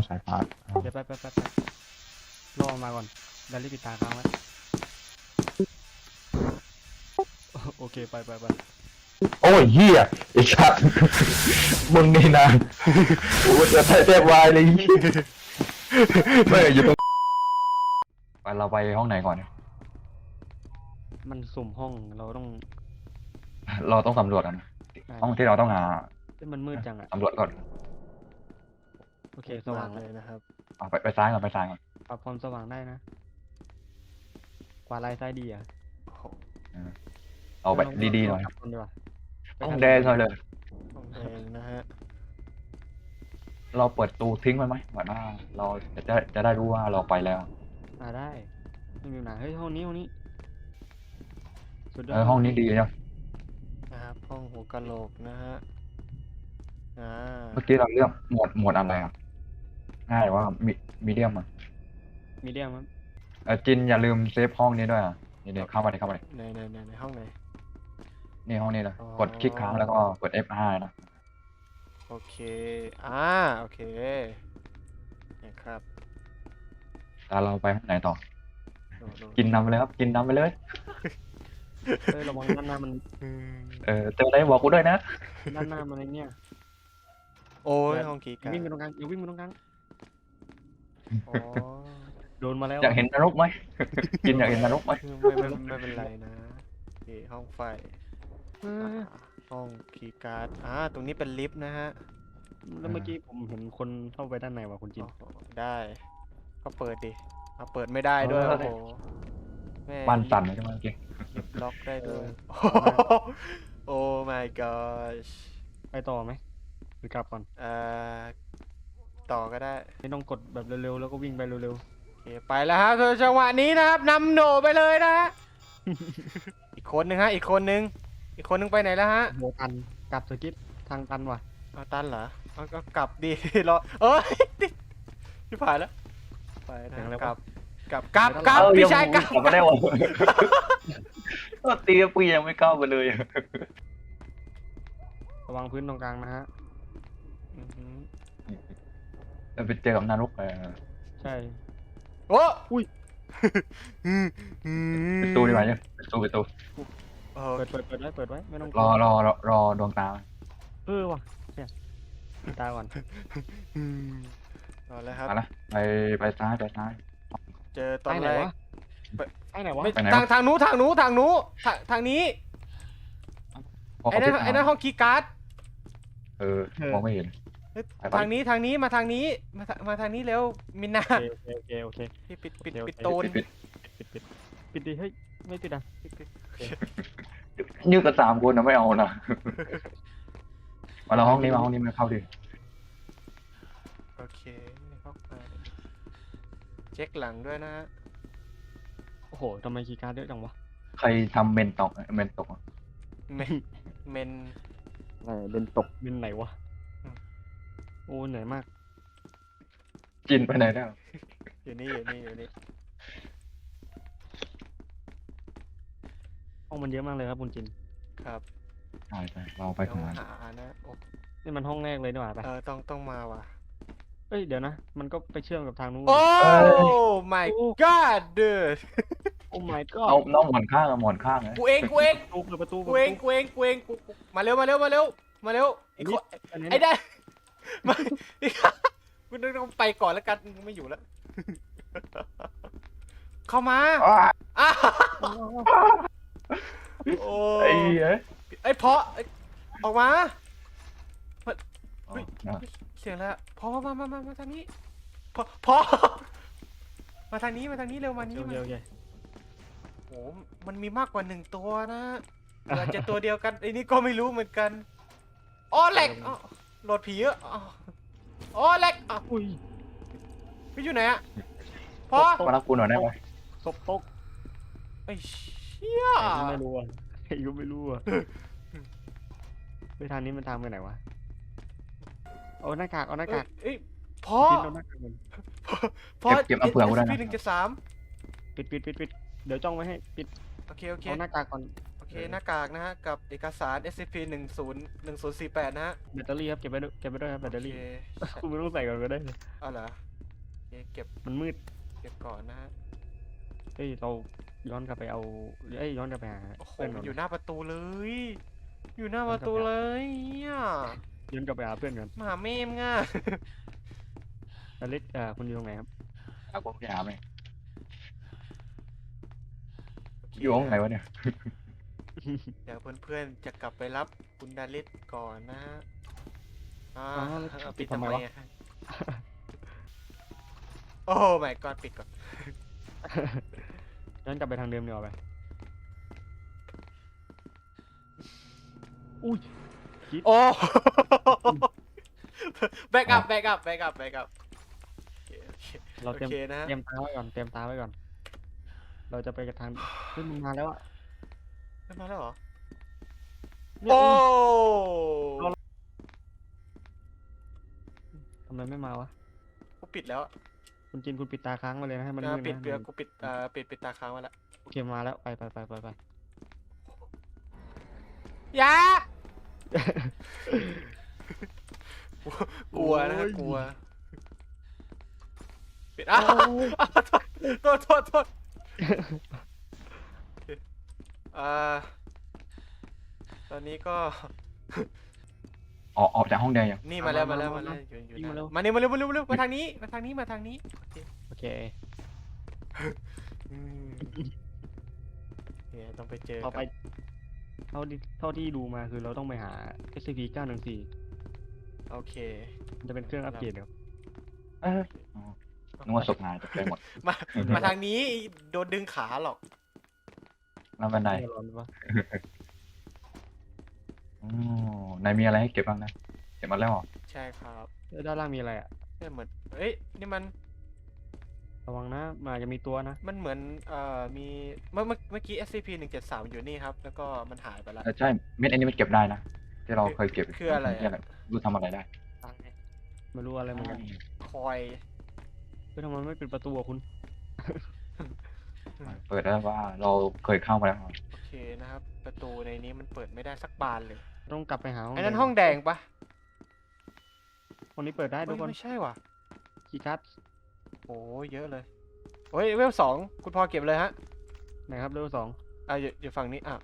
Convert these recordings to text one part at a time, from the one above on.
องสายฟ้าอ่าเดี๋ยวไปไปไปไปรอมาก่อนดันรีบปิดตาค้างไว้โอเคไปไปไปโอ้ยเฮียไอ้ชัดมึงนี่นะกูจะแทบวายเลยเหี้ยไม่อยู่ตรงไปเราไปห้องไหนก่อน มันสุ่มห้องเราต้อง เราต้องสำรวจกันห้องที่เราต้องหาเอ้ยมันมืดจังอะสำรวจก่อนโอเคสว่างมกแล้วเลยนะครับเอาไปไปซ้ายก่อนไปซ้ายก่อนปรับความสว่างได้นะ กว่าลายซ้ายดีอะโอ้โหเอาไปดีๆหน่อยกลับก่ดีกว่าไปห้องทาแดงเลย ห้องแดงนะฮะเราเปิดตูทิ้งไว้ไหมแบบว่าเราจะได้จะได้รู้ว่าเราไปแล้วอ่าได้ไม่มีปัญหาเฮ้ยห้องนี้ห้องนี้สุดยอเอดอห้องนี้ดีเนาะนะครับห้องหัวกะโหลกนะฮะอ่าเมื่อกี้เราเลือกหมวดหมวดอะไรอะ ง่ายว่ามีมีเดียมอะมีเดียมมั้ยเออจินอย่าลืมเซฟห้องนี้ด้วยอะนี่นี่เข้ามาเลยเข้ามาเลยในในในในห้องไหน นี่ห้องนี้เลยอ๋อ กดคลิกค้างแล้วก็กด F5 นะโอเค อ่า โอเคนะครับแล้วเราไปห้องไหนต่อโน่โน่กินนำไปเลยครับกินนำไปเลยเฮ้ยระวังด้านหน้ามันอืมเออเจออะไรบอกกูด้วยนะ ด้านหน้ามันอะไรเนี่ยโอ้ยห้องกีอการย่าวิ่งไปตรงกลางอย่าวิ่งไปตรงกลาง อ๋อโดนมาแล้วอยากเห็นนรกไหม กินอยากเห็นนรกไหมไม่ไม่ไม่เป็นไรนะโอเคห้องไฟเอออ่าห้องคีย์การ์ดอ่าตรงนี้เป็นลิฟต์นะฮะแล้วเมื่อกี้ผมเห็นคนเข้าไปด้านในว่ะคุณจินโอ้โหได้ ก็เปิดดิเอาเปิดไม่ได้ด้วยเออโอ้โหแม่บ้านสั่นเลยใช่ไหมเมื่อกี้ลิฟต์ล็อกได้ด้วยโอ้ my gosh ไปต่อไหมหรือกลับก่อนเอ่อ ต่อก็ได้ ไม่ต้องกดแบบเร็วๆ แล้วก็วิ่งไปเร็วโอเคไปแล้วฮะคือจังหวะนี้นะครับนำโหนไปเลยนะฮะ อีกคนหนึ่งฮะ อีกคนหนึ่งอีกคนหนึ่งไปไหนแล้วฮะ ๆโหตันกลับสกิปทางตันว่ะ เอาตันเหรอเอาก็กลับดิรอเอ้ยพี่ผ่านแล้ว ไปนะเสียงอะไรกลัวะบกลับ กลับกลับเออพี่ยังชายกลับกลับมาได้หมดก็ตีกับปียังไม่ก้าวไปเลย ระวังพื้นตรงกลางนะฮะ อือหือ แล้ว ไปเจอกับนรกเลยใช่ โอ้อุ้ยอืมอืมประตูดีกว่าเนี่ยประตูประตูเออเปิดเปิดเปิดไว้เปิดไว้ไม่ต้องกรลัอวรอรอรอดวงตาเออว่ะเนี่ยปิดตาก่อนอืมเอาแล้วครับมาละไปไปซ้ายไปซ้าย เจอตอไปนไหนแรกวะไปไหนวะไม่ ไปไหนวะ ทางทางนู้นทางนู้นทางนู้นทางทางนี้ พอไอ้เขานั่ปิดนไอ้นั่นห้องคีย์การ์ด เออมองไม่เห็นเฮ้ย ไปไปทางนี้ทางนี้มาทางนี้มาทางมาทางนี้เร็วมินนาโอเคโอเคโอเค พี่ปิดปิดโอเค ปิดโอเคตูนปิดปิดปิดปิดดิเฮ้ยไม่ปิดอะปิดปิดยืดกันสามคนนะไม่เอานะมาเราห้องนี้มาห้องนี้มาเข้าดิโอเคเข้าไปเช็คหลังด้วยนะฮะโอ้โหทำไมคีย์การ์ดเยอะจังวะใครทำเมนตกเมนตกอะเมนเมนอะไรเป็นตกเป็นไหนวะ โอ้เหนื่อยมากจินไปไหนแล้วอยู่นี่อยู่นี่อยู่นี่ห้องมันเยอะมากเลยครับคุณจิน ครับใช่ใช่เราไปต้อทางงนั้นหานะโอ้นี่มันห้องแรกเลยดีกว่าไปเออต้องต้องมาว่ะ เอ้ยเดี๋ยวนะ มันก็ไปเชื่อมกับทางนู้น โอ้ my god เด้อโอ้ my เอา god น้องหมอนข้างอะหมอนข้างไงกูเองกูเองตู้เปิดประตูกูเองกูเองกูเองกูกูมาเร็วมาเร็วมาเร็วมาเร็วไอ้คนอันนี้ไอ้ได้ มากูนึกว่าไปก่อนแล้วกันไม่อยู่แล้ว เข้ามาอ้าอ้าวโอ้ไอ้เหี้ยไอ้เพาะไอ้ออกมาอ๋อเสียงแล้วเพาะมามามามาทางนี้เพาะเพาะมาทางนี้มาทางนี้เร็วมานี้เคมาโอเคโอ้มันมีมากกว่าหนึ่งตัวนะหรืออาจจะตัวเดียวกันไอ้นี่ก็ไม่รู้เหมือนกัน อ๋อแหลกอ๋อ โหลดผีอะอ๋ออ๋อแหลกอ๋ออุ้ยพี่อยู่ไหนอะเพาะมารับกูหน่อยได้ไหมศพตกไอ้เชี่ยใครก็ไม่รู้อะใครก็ไม่รู้อะไปทางนี้มันทางไปไหนวะเอาหน้ากากเอาหน้ากากเอ้ยเพาะปิดเอาหน้ากากมันเพาะเก็บเก็บเอาเผื่อกูได้นะพี่หนึ่งเจ็ดสามปิดปิดปิดปิดเดี๋ยวจ้องไว้ให้ปิดโอเคโอเคเอาหน้ากากก่อนโอ เคเคหน้ากากนะฮะ กับเอกสาร SCP 1 0 1 0 4 8นะฮะแบตเตอรี่ครับเก็บไว้ด้วยเก็บไว้ด้วยครับแบตเตอโอรี่เคคุณไม่ต้องใส่ก่อนก็ได้เลยเอาเหรอโอเคเก็บมันมืด เก็บก่อนนะฮะ เฮ้ยเราย้อนกลับไปเอาเอ้ยย้อนกลับไปหาโอ้โหเพื่อนมัก่อนนอยู่หน้าประตูเลย อยู่หน้าประตูเลยเนี่ยย้อนกลับไปหาเพื่อนก่อนมาหาเมมง่ะอลิสเอ่อคุณอยู่ตรงไหนครับเอาผมไปหาไหมอยู่ห้องไหนวะเนี่ย เดี๋ยวเพื่อนๆจะกลับไปรับคุณดาริสก่อนนะฮะอ่าอ้าวแล้วเอาปิปิดดทำทำไมไมวะ อะโอ้ไม่ก่อนปิดก่อนย้อนกลับไปทางเดิมดีกว่าไป อุ้ย โอ้ แบกอัพแบกอัพแบกอัพแบกอัพโอเคเราโอเตรียมเคนะฮะเตรียมตาไว้ก่อน เตรียมตาไว้ก่อน เราจะไปกับทางเฮ้ยมันมาแล้วอะ ไม่มาแล้วเหรอ เนี่ยโอ้เราทำไมไม่มาวะ กูปิดแล้วคุณจินคุณปิดตาค้างมาเลยนะให้มันนะมืดปิดนะเปียกูปิดเอ่อปิดปิดตาค้างไว้แล้วโอเคมาแล้วไปไปไปไปไปยากลัวนะฮะกลัวปิดอ้าวอ้าวโทษโทษโทษโอเคอ่าตอนนี้ก็ ออกออกจากห้องแดงยังนี่มาแล้วมาแล้วมาแล้วอยู่อยู่หน้ามานี่มาเร็วมาเร็วมาเร็วมาทางนี้มาทางนี้มาทางนี้โอเคโอเคอืมเนี่ยต้องไปเจอต่อไป กับเท่าที่เท่าที่ดูมาคือเราต้องไปหา SCP 914โอเค มันจะเป็นเครื่องอัปเกรดครับ เอออ๋อนึกว่าศพหายตกใจหมด มามาทางนี้โดนดึงขาหรอก แล้วบันไดไม่ร้อนปะอ๋อนายมีอะไรให้เก็บบ้างนะเก็บมาแล้วเหรอใช่ครับเอ้ยด้านล่างมีอะไรอะเนี่ยเหมือนเอ้ยนี่มันระวังนะมาจะมีตัวนะ มันเหมือนเอ่อมีเมื่อเมื่อเมื่อกี้ SCP 173อยู่นี่ครับ แล้วก็มันหายไปแล้ว เออใช่เม็ดอันนี้มันเก็บได้นะที่เราเคยเก็บคืออะไรอะนี่รู้ทำอะไรได้ไม่รู้อะไรเหมือนกันคอยเฮ้ยทำไมไม่ปิดประตูอะคุณ เปิดได้ว่าเราเคยเข้ามาแล้วโอเคนะครับ ประตูในนี้มันเปิดไม่ได้สักบานเลยต้องกลับไปหาห้องไอ้นั้นแดห้องแดงปะห้องนี้เปิดได้ทุเฮ้กยคนไม่ใช่ว่ะคีย์การ์ดโอ้เยอะเลยโอ้ยเวลสองคุณพอเก็บเลยฮะไหนครับเลเวลสองอะอยู่อยู่ฝั่งนี้อ้าว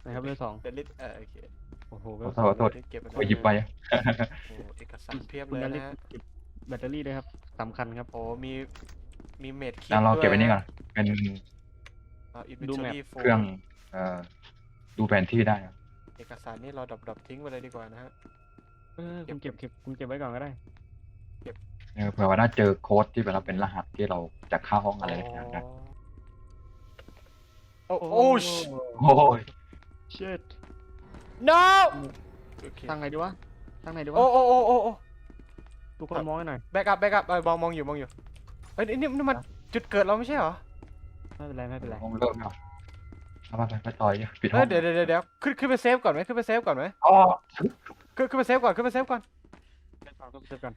ไหนครับเลเวลสองเดลิทเออโอเคโอ้โหขอโทษขอโทษเก็บมันไปหยิบไปโอ้เอกสารเพียบคุณเลยดันลินะสฮะเก็บแบตเตอรี่ด้วยครับสำคัญครับโอ้มี มีเมดคิแล้วเราเก็บไว้นี่ก่ออนเป็นอินดูเวนแมทอปรี่เครื่องเอ่อดูแผนที่ได้ครับเอกสารนี่เราดับๆทิ้งไปเลยดีกว่านะฮะ เออคุณเก็บเก็บคุณเก็บไว้ก่อนก็ได้ เออเผื่อว่าถ้าเจอโค้ดที่แบบว่าเป็นรหัสที่เราจะเข้าห้องอะไรอย่างเงี้ยนะโอ้โอ้ช โอ้ยเชิด no โอเคตั้งไหนดีวะตั้งไหนดีวะโอ้โอ้โอ้โอ้โอ้ทุกคนมองให้หน่อยแบกอัพแบกอัพเออมองมองอยู่มองอยู่ เอ้ยนี่นี่นี่มันจุดเกิดเราไม่ใช่เหรอไม่เป็นไรไม่เป็นไรห้องเริ่มแล้วเอาไปไปไปต่อยปิดห้เอ้อยงเดี๋ยวเดี๋ยวเดี๋ยวเดี๋ยวขึ้นขึ้นไปเซฟก่อนไหมขึ้นไปเซฟก่อนไหมอ๋อขึ้นขึ้นไปเซฟก่อนขึ้นไปเซฟก่อนเซฟก่อนเซฟก่อน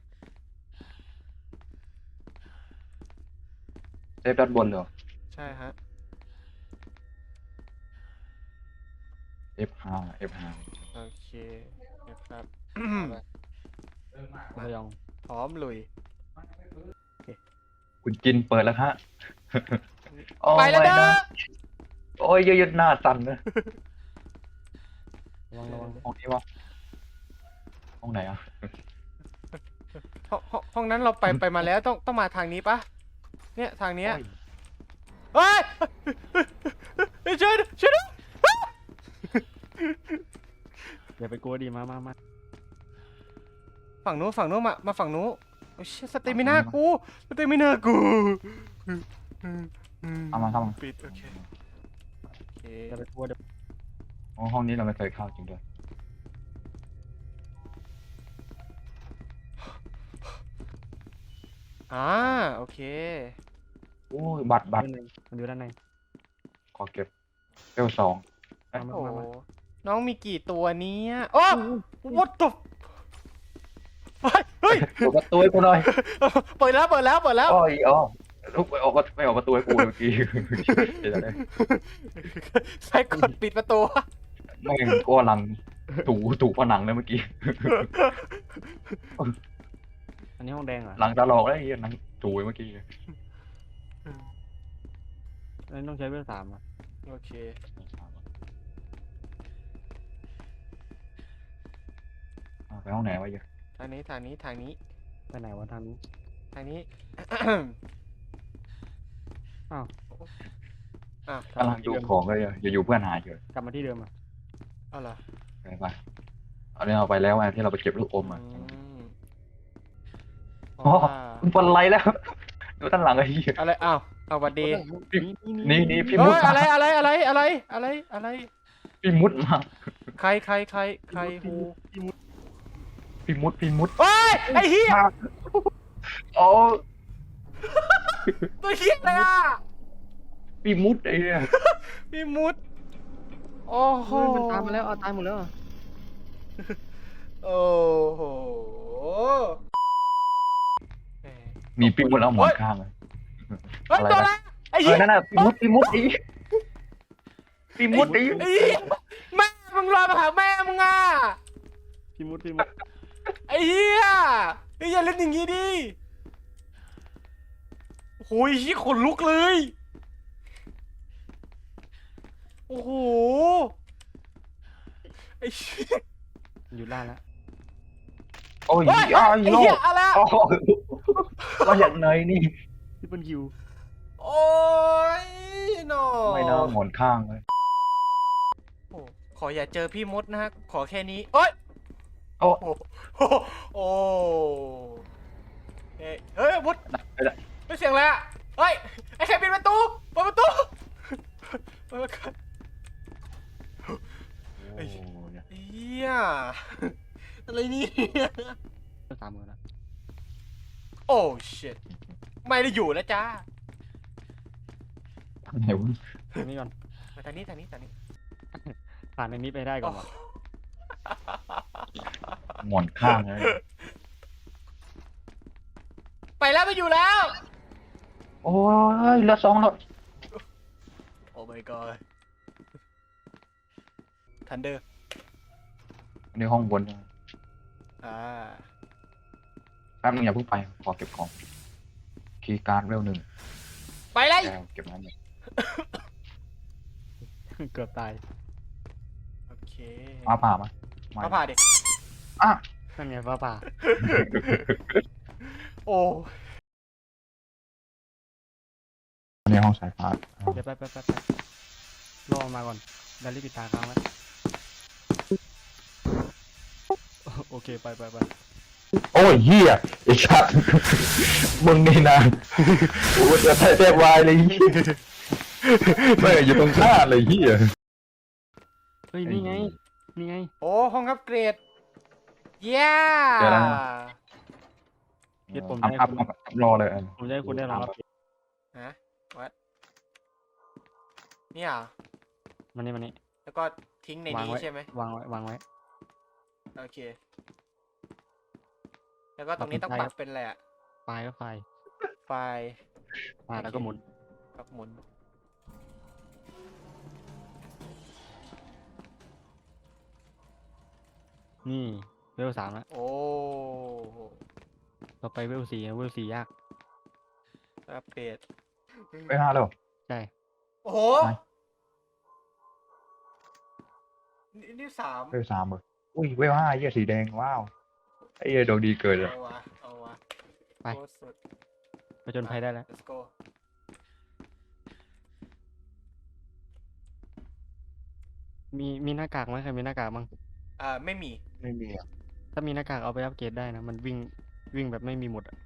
เซฟด้านบนเหรอใช่ฮะ F5 F5 โอเคนะครับพยองพร้อมลุย คุณจินเปิดแล้วฮะโอ้ไปแล้วไม่เด้อนะโอ้ยเยอะๆหน้าสั่นเลยระวังระวังห้องนี้วะห้องไหนอะ ห้องห้องห้องนั้นเราไปไปมาแล้วต้องต้องมาทางนี้ปะเนี่ยทางเนี้ยเฮ้ยเฮ้ยช่วยด้วยช่วยด้วยอย่าไปกลัวดิมามามาฝั่งนู้นฝั่งนู้นมามาฝั่งนู้น โอ้ยเชี่ยสเตมินากูสเตมินากูเอามาเข้ามาปิดโอเคโอเคอย่าไปกลัวเดี๋ยวโอ้ห้องนี้เราไม่เคยเข้าจริงด้วยอ่าโอเคโอ้ยบัตรบัตรด้านในมันอยู่ด้านในขอเก็บเวลสองมามาโอ้มามาน้องมีกี่ตัวเนี้ยโอ้ what the เฮ้ยเฮ้ยเปิดประตูให้กูหน่อยเปิดแล้วเปิดแล้วเปิดแล้วโอ้ยอ๋อไม่ออกไม่ออกประตูให้กูเมื่อกี้เดี๋ยวได้ใช้กดปิดประตูแม่งก็กำลังถูถูผนังเลยเมื่อกี้อันนี้ห้องแดงเหรอหลังตาหลอกแล้วไอ้เหี้ยหนังถูเมื่อกี้อันนี้ต้องใช้เวลสามอะโอเคเอาไปห้องไหนวะเหี้ย ทางนี้ทางนี้ทางนี้ไปไหนวะทางนี้ทางนี้ อ้าวอ้าวกำลังดูของก็อย่าอยู่ๆเพื่อนหายเฉยกลับมาที่เดิมอะเอาเหรอไปไปเอาเนี่ยเอาไปแล้วไงที่เราไปเก็บลูกอมอะอืมเพอ๋อราะว่ามันเป็นไรแล้วดูด้านหลังไอ้เหี้ยอะไรอ้าวเอาหวัดดีนี่นี่พี่เฮ้มุดยมาอะไรอะไรอะไรอะไรอะไรอะไร พี่มุดมาใครใครใครใครฮูพี่มุด พี่มุดเฮ้ยไอ้เหี้ยโอ้ตัวเหี้ยอะไรอะพี่มุดไอ้เนี่ยพี่มุดโอ้โหเฮ้ยมันตามมาแล้วเอาตายหมดแล้วอะโอ้โหแหมมีพี่มุดเอาหมอนข้างเลยเฮ้ยอะไรตัวนะละไอ้เอเหี้อยนั่นน่ะพี่มุดพี่มุดไอ้พี่มุดไอ้ไอ้เหี้ยแม่มึงรอมาหาแม่มึงอะพี่มุดพี่มุดไอ้ เหี้ยไอ้ยอย่าเล่นอย่างงี้ดิโอ้โหไอ้เหี้ยขนลุกเลย โอ้โห ไอ้เหี้ยอยู่ล่างแล้วโอ้ยเฮ้ยอ้าวไอ้โลเหี้ยกอะไรอะโอ้มาจากไหนนี่ที่เป็นคิวโอ้ยหนอไม่น่าหมอนข้างเลยโอ้ขออย่าเจอพี่มดนะฮะ ขอแค่นี้เอ้ย โอ้โอ้โอ้โอ้เอ้ยเฮ้ยมดไม่ได้ไม่เสียงอะไรอะเฮ้ย ไอ้ใครปิดประตูเปิดประตูเปิดประตูโอ้ยเฮียอะไรเนี่ยเวลสามหมดแล้วโอ้ shit ไม่ได้อยู่แล้วจ้าไหนวะทางนี้ก่อนมาทางนี้ทางนี้ทางนี้ผ่านอันนี้ไปได้ก่อนวะ หมอนข้างเลยไปแล้วไม่อยู่แล้ว โอ้ยเหลือสองแล้วโอ้ my god ทันเดอร์ในห้องบนอ่าแป๊บนึงอย่าเพิ่งไปขอเก็บของคีย์การ์ดเวลหนึ่งไปเลยแก้วเก็บน้ำเลยเกือบตาย โอเคมาผ่ามาไม่มาผ่าดิ อะนั่นไงฟ้าป่า โอ้ในห้องสายฟ้าเดี๋ยวไปไปไปไปรอมาก่อนดาริปิดตาค้างไว้โอเคไปไปไปโอ้ยเฮียไอ้ชัดมึงนี่นะโอ้ยจะแทบวายเลยเฮียไม่งอยู่ตรงข้างเลยเฮียเฮ้ยนี่ไงนี่ไง โอ้ห้องอัปเกรด เย้เดี๋ยวนะเฮ็ดผมอัพได้ อัพคุณอัพอัพรอเลยเออผมจะให้คุณได้ลองรับฮะวัดเนี่ยเหรอมันนี่มันนี่ แล้วก็ทิ้งในวางนี้ไว้ ใช่ไหมวางไว้วางไว้ โอเค แล้วก็ตรงนี้ต้องใช่ปรับเป็นอะไรอะไฟล์ก็ไฟล์ไฟล์อ่าแล้วก็หมุนกับหมุน นี่ เวลสามแล้วโอ้ต่อไปเวลสี่เวลสี่ยากอัปเกรดไปห้าแล้วใช่โอ้โหไหน นี่นี่สามเวลสามเลยอุ้ยเวลห้าเฮียสีแดงว้าวไอ้เฮียดวงดีเกินเลยเอาวะเอาวะไปโคตรสุดไปจนภัยได้แล้ว let's go มีมีหน้ากากไหมใครมีหน้ากากบ้างอ่าไม่มีไม่มีอะ ถ้ามีหน้ากากเอาไปอัปเกรดได้นะ มันวิ่งวิ่งแบบไม่มีหมดอะ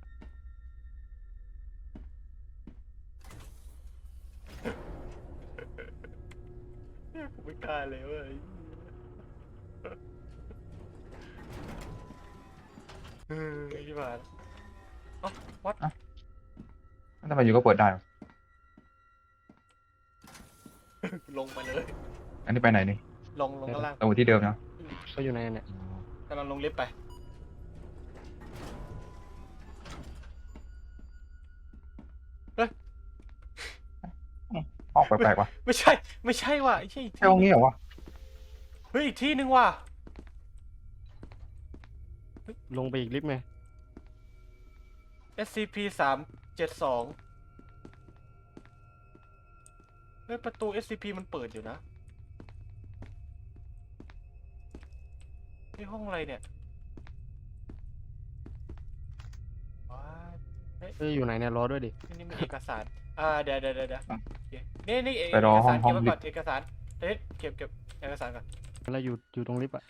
ไม่กล้าเลยเว้ยเออที่ผ่านเอ้า what ทำไมอยู่ก็เปิดได้วะลงมาเลย อันนี้ไปไหนนี่ลงลงข้างล่างตรงที่เดิมนะก็อยู่ในเนี่ย กำลังลงลิฟต์ไปเฮ้ยออกแปลกๆว่ะไม่ใช่ ไม่ใช่ว่ะไอ้เหี้ยอีกใช่ห้องนี้เหรอวะเฮ้ยอีกที่หนึ่งว่ะลงไปอีกลิฟต์ไง SCP สามเจ็ดสองเฮ้ยประตู SCP มันเปิดอยู่นะ นี่ห้องอะไรเนี่ยว้ายเอ้ยอยู่ไหนเนี่ยรอด้วยดิ นี่มันเอกสาร อ่าเดี๋ยวเดี๋ยวเดี๋ยวเดี๋ยวโอเคนี่นี่เอไปรอเอกห้อสางรห้อเก็บงไว้ดิก่อนเอกสารเฮ้ยเก็บเก็บเอกสารก่อน แล้วอยู่อยู่ตรงลิฟต์อะ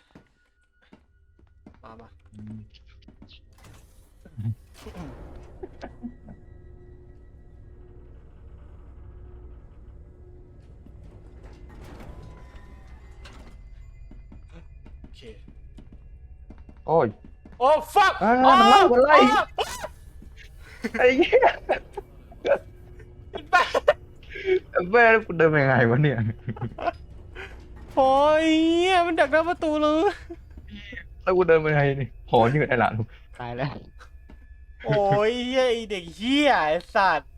มามาอืมโอเค โอ้ย โอ้ fuck อ่ามันไล่มันไล่ ไอ้เหี้ยเป็นบ้าแม่กูเดินยังไงวะเนี่ยโอ้ยเหี้ยมันดักหน้าประตูเลย แล้วกูเดินยังไงนี่หอยืดไอ้หลานตายแล้ว โอ้ยเหี้ยไอเด็กเหี้ยไอสัตว์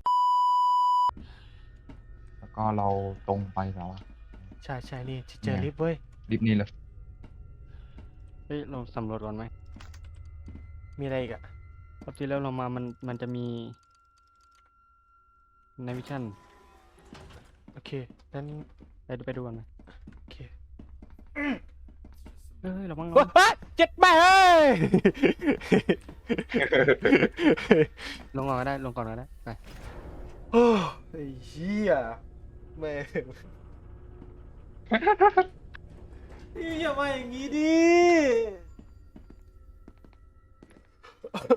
แล้วก็เราตรงไปแล้วอะใช่ใช่นี่เจอลิฟต์เว้ยลิฟต์นี้เลยเฮ้ยเราสำรวจก่อนไหม มีอะไรอีกอะรอบที่แล้วเรามามันมันจะมีในวิชั่น โอเคนั้นไปดูไปดูกันไหมโอเคเฮ้ยระวังระเฮ้วังยเจ็ดแม่เฮ้ย ลงก่อนก็ได้ลงก่อนก็ได้ไปโอ้ไอ้เหี้ยแม่ง อย่ามาอย่างงี้ดิ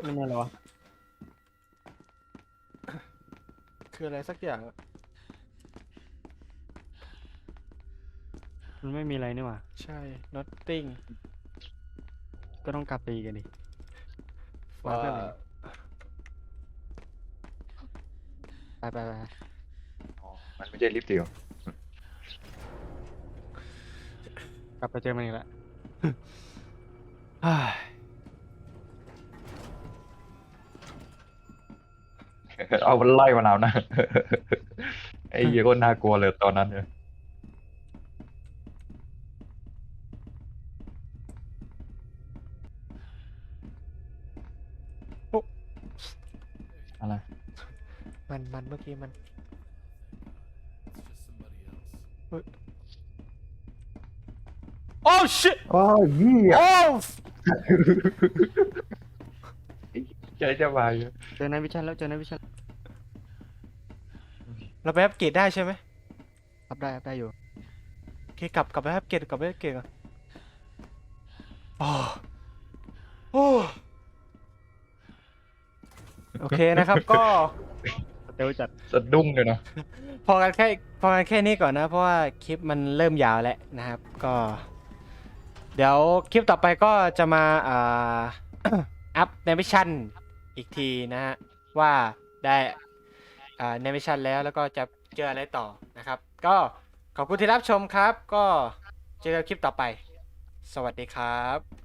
นี่ไงเหรอวะคืออะไรสักอย่างอะมันไม่มีอะไรนี่หว่า ใช่ nothing ก็ต้องกลับไปอีกกันดิว่ามาเพื่อนไหนไปไปไปอ๋อมันไม่ใช่ลิฟต์เดียว ลับไปเจอมันอีกแล้วเฮ้ยเอามันไล่มาแล้วนะ ไอ้เหี้ยก็น่ากลัวเลยตอนนั้นเนี่ยอะไร มันมันเมื่อกี้มันเฮ้ย โอ้ shit โอ้ยเหี้ยโอ้ใจจะวายอยู่เจอในวิชั่นแล้วเจอในวิชั่นเราไปอัปเกรดได้ใช่ไหมอัพได้อัพได้อยู่โอเคกลับกลับไปอัปเกรดกลับไปอัปเกรดก่อนโอ้โอ้โอเคนะครับ ก็สเตลจัดสะดุ้งเลยนะพอกันแค่พอกันแค่นี้ก่อนนะ เพราะว่าคลิปมันเริ่มยาวแล้วนะครับ ก็ เดี๋ยวคลิปต่อไปก็จะมาอ่าอัพเนมิชั่นอีกทีนะฮะ ว่าได้อ่าเนมิชั่นแล้วแล้วก็จะเจออะไรต่อนะครับ ก็ขอบคุณที่รับชมครับ ก็เจอกันคลิปต่อไป สวัสดีครับ